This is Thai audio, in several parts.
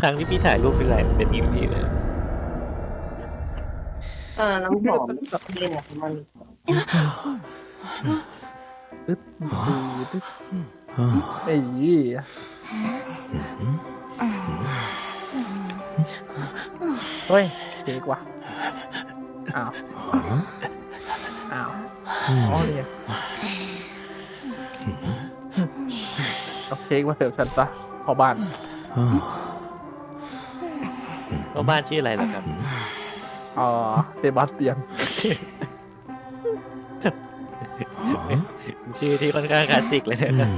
ครั้งที่พี่ถ่ายรูปเป็นไรเป็นอีพีเลย เออน้ำหอมเล่นของมันตึ๊บตึ๊บไอ้ยี่เฮ้ยเค้กว่ะอ้าว อ้าวอ๋อเนี่ยเอาเค้กมาเสิร์ฟฉันซะพอบ้าน ว่าบ้านชื่ออะไรล่ะครับ อ๋อเซบาสเตียน ชื่อที่ค่อนข้างคลาสสิกเลยนะครับ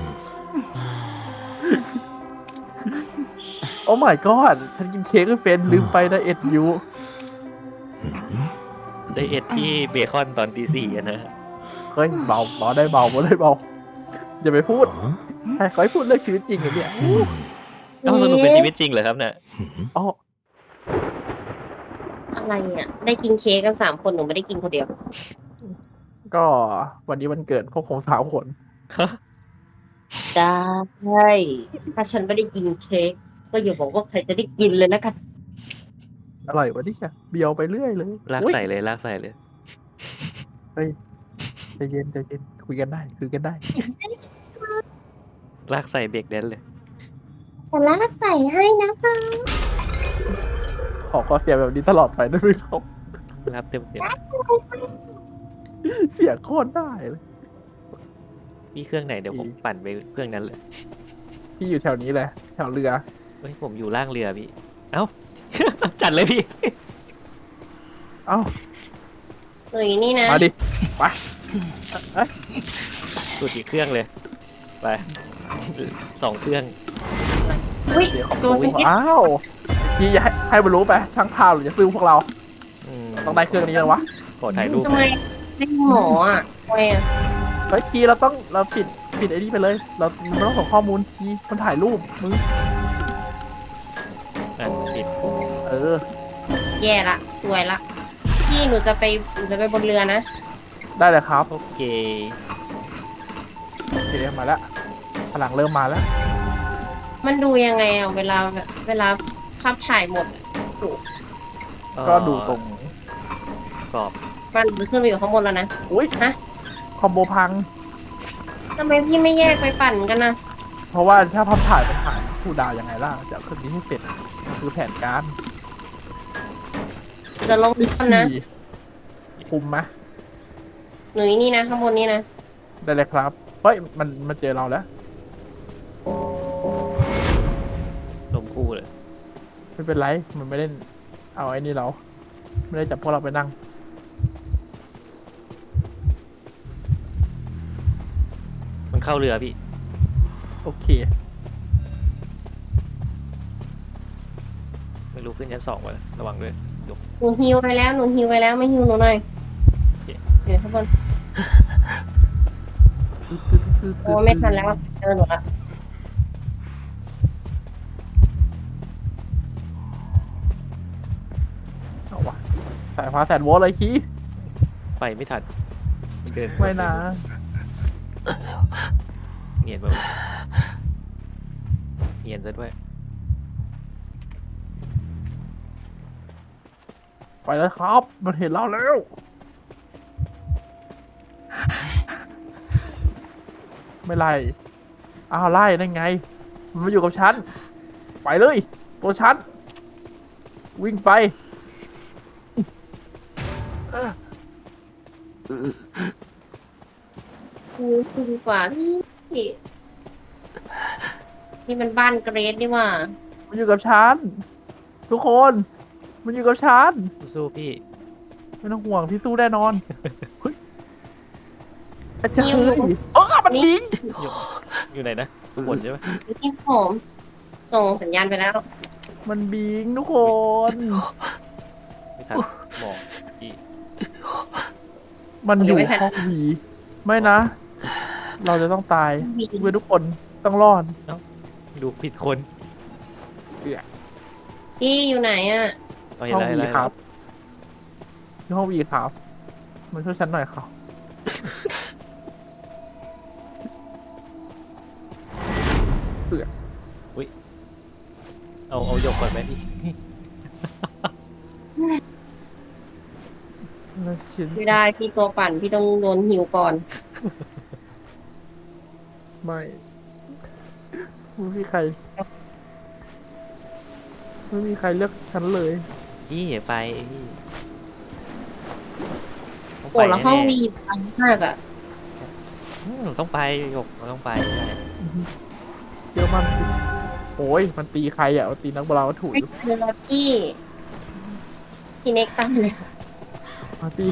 โอ้ my god ฉันกินเค้กไม่เป็นลืมไปนะเอ็ดยูไดเอทที่เบคอนตอนตีสี่อะนะ เฮ้ยเบาเบาได้เบาเบาได้เบาอย่าไปพูดใครเขาให้พูดเรื่องชีวิตจริงเหรอเนี่ยเอ้าสรุปเป็นชีวิตจริงเหรอครับเนี่ย อ๋อ อะไรเนี่ยได้กินเค้กกันสามคนหนูไม่ได้กินคนเดียว ก็วันนี้วันเกิดพวกผมสามคน ได้ถ้าฉันไม่ได้กินเค้กก็อย่าบอกว่าใครจะได้กินเลยนะกันอร่อยวะนี่ค่ะเบียวไปเรื่อยเลยลากอุ๊ยใส่เลยลากใส่เลย ใจเย็นใจเย็นคุยกันได้คุยกันได้ ลากใส่เบรกแดนเลย แต่ลากใส่ให้นะคะ ขอขอเสียงแบบนี้ตลอดไปได้ไหมครับ รับเต็มเต็มเสียงโคตรได้เลย พี่เครื่องไหนเดี๋ยวผมปั่นไปเครื่องนั้นเลยพี่อยู่แถวนี้แหละ แถวเรือ เฮ้ยผมอยู่ล่างเรือพี่ เอ้า จัดเลยพี่ เอ้าหนูอยู่นี่นะ มาดิไปเอ้ยสุดอีกเครื่องเลย ไปสองเครื่อง อุ้ยเดี๋ยวของตัวฉันอ้าว พี่จะให้ให้บรรลุไปช่างภาพหรือจะซื้อพวกเราอืมต้องได้เครื่องนี้แล้ววะขอถ่ายรูปทำไมไม่หมออะทำไมอะเฮ้ยคีย์เราต้องเราปิดปิดไอ้นี่ไปเลย เราไม่ต้องส่งข้อมูลคีย์มันถ่ายรูปมึงอะผิดเออแย่ละ สวยละ พี่หนูจะไปหนูจะไปบนเรือนะ ได้เลยครับโอเคโอเคมาแล้วพลังเริ่มมาแล้ว มันดูยังไงอะเวลาแบบเวลาภาพถ่ายหมดอะก็ดูตรงกรอบมันขึ้นไปอยู่ข้างบนแล้วนะอุ้ยฮะคอมโบพัง ทำไมพี่ไม่แยกไปปั่นกันนะเพราะว่าถ้าภาพถ่ายเป็นถ่ายผู้ดาวยังไงล่ะจะเอาเครื่องนี้ให้เสร็จคือแผนการจะลงต้นนะที่คุมไหมหนูอยู่นี่นะข้างบนนี่นะได้เลยครับเฮ้ยมันมันเจอเราแล้ว ไม่เป็นไรมันไม่ได้เอาไอ้นี่เรา ไม่ได้จับพวกเราไปนั่ง มันเข้าเรือพี่ โอเค ไม่รู้ขึ้นชั้นสองไว้ระวังด้วยหนูฮิวไปแล้วหนูฮิวไปแล้วไม่ฮิวหนูหน่อยโอเคอยู่ข้างบนโอ้ไม่ทันแล้วเจอหนูละ สายฟ้าแสนโวลต์เลยคีไปไม่ทันมันเดินไม่นะเงียนแบบเงียนซะด้วย ไปแล้วครับ มันเห็นเราแล้ว ไม่ไล่อ้าวไล่ได้ไง มันมาอยู่กับฉัน ไปเลย ตัวฉัน วิ่งไป ฮิวดีกว่าพี่นี่มันบ้านเกรดนี่หว่ามันอยู่กับฉันทุกคน มันอยู่กับฉันสู้พี่ ไม่ต้องห่วงพี่สู้แน่นอนเฮ้ยอาจารย์เออมันบิงอยู่อยู่ไหนนะบนใช่ไหมพี่ผมส่งสัญญาณไปแล้ว มันบิงทุกคน ไม่ทันหมอกพี่ มันอยู่ยังไม่ทันห้องวีไม่นะ เราจะต้องตายเพื่อทุกคนต้องรอดดูผิดคนพี่อยู่ไหนอะเอาเห็นห้องแล้วเห็นวีแล้วครับที่ห้องวีครับมาช่วยฉันหน่อยครับ เอาเอายกก่อนไหมพี่ แล้วชิ้นไม่ได้พี่ตัวปั่นพี่ต้องโดนหิวก่อน ไม่ไม่มีใครไม่มีใครเลือกฉันเลยพี่อย่าไปพี่ต้องโอ้ไปแล้วห้องแน่วีพังมากอะ ๆอืมต้องไปยกเราต้องไปได้เดี๋ยวมันโอ้ยมันตีใครอะมันตีนักบอลวัตถุไม่เจอพี่พี่เน็กตั้งเลย มาตี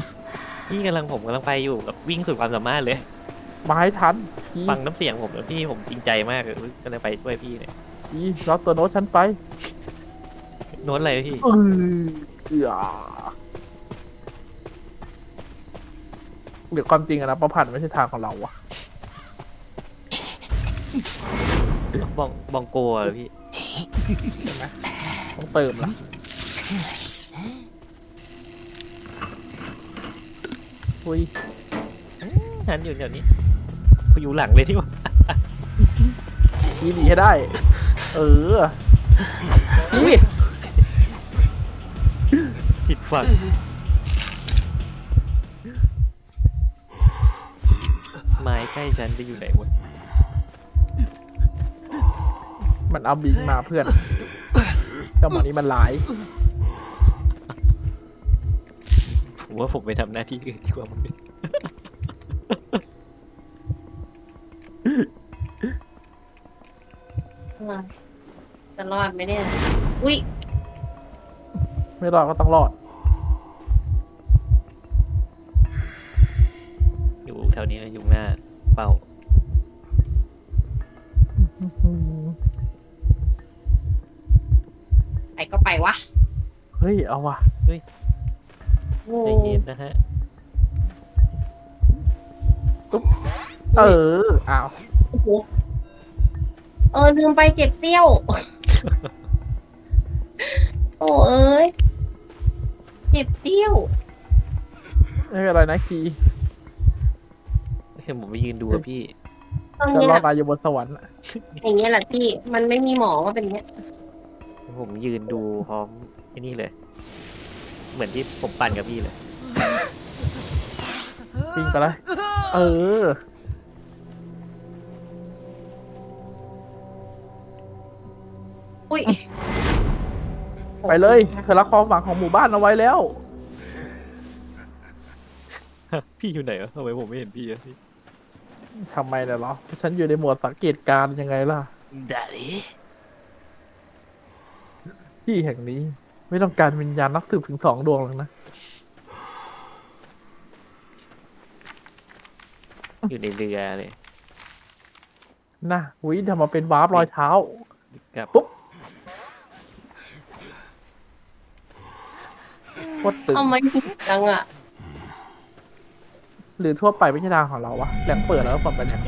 พี่กำลังผมกำลังไปอยู่กับวิ่งสุดความสามารถเลย มาให้ทันทีฟังน้ำเสียงผมแล้วพี่ผมจริงใจมากเลยก็เลยไปช่วยพี่เนี่ยทีรับตัวโน้ตฉันไปโน้ตอะไรวะพี่เออเอือเดี๋ยวความจริงอะนะประพันธ์ไม่ใช่ทางของเราอะบองบองโกะเหรอพี่ ต้องเติมละ อุ้ยฉันอยู่แถวนี้กูอยู่หลังเลยที่ว่าทีหนีให้ได้ เออทีผิดฝั่งไม้ใกล้ฉันไปอยู่ไหนหมดมันเอาบิงมาเพื่อนเจ้าหมอนี้มันหลาย ผมว่าผมไปทำหน้าที่อื่นดีกว่ามั้งจะรอดไหมเนี่ย อุ้ยไม่รอดก็ต้องรอด อยู่แถวนี้อยู่หน้าเป้า ไปก็ไปวะ เฮ้ย เอาว่ะโอ้ ใจเย็นนะฮะ เอออ้าวโอ้โหเออลืมไปเจ็บเซี่ยว โอ้เอ้ยเจ็บเซี่ยว ไม่เป็นไรนะคีเห็นผมไปยืนดูอะพี่ตรงจะนี้รแหอละดตายอยู่บนสวรรค์อะอย่างเงี้ยแหละพี่ มันไม่มีหมอว่าเป็นอย่างเงี้ยผมยืนดูพร้อมไอ้นี่เลย เหมือนที่ผมปั่นกับพี่เลย วิ่งไปเลยเออ อุ้ยไปเลย เธอรักความหวังของหมู่บ้านเอาไว้แล้ว พี่อยู่ไหนวะทำไมผมไม่เห็นพี่อะพี่ทำไมเนี่ยเหรอ ฉันอยู่ในหมวดสังเกตการณ์ยังไงล่ะได้ที่แห่งนี้ ไม่ต้องการวิญญาณนักสืบถึงสองดวงหรอกนะอยู่ในเรือเลยนะวิทำมาเป็นวาร์ปรอยเท้ากับปุ๊บโคตรตึงทำไมหิวจังอะ หรือทั่วไปไม่ใช่ทางของเราวะแหล่งเปิดแล้วก็ปลดไปเนี่ย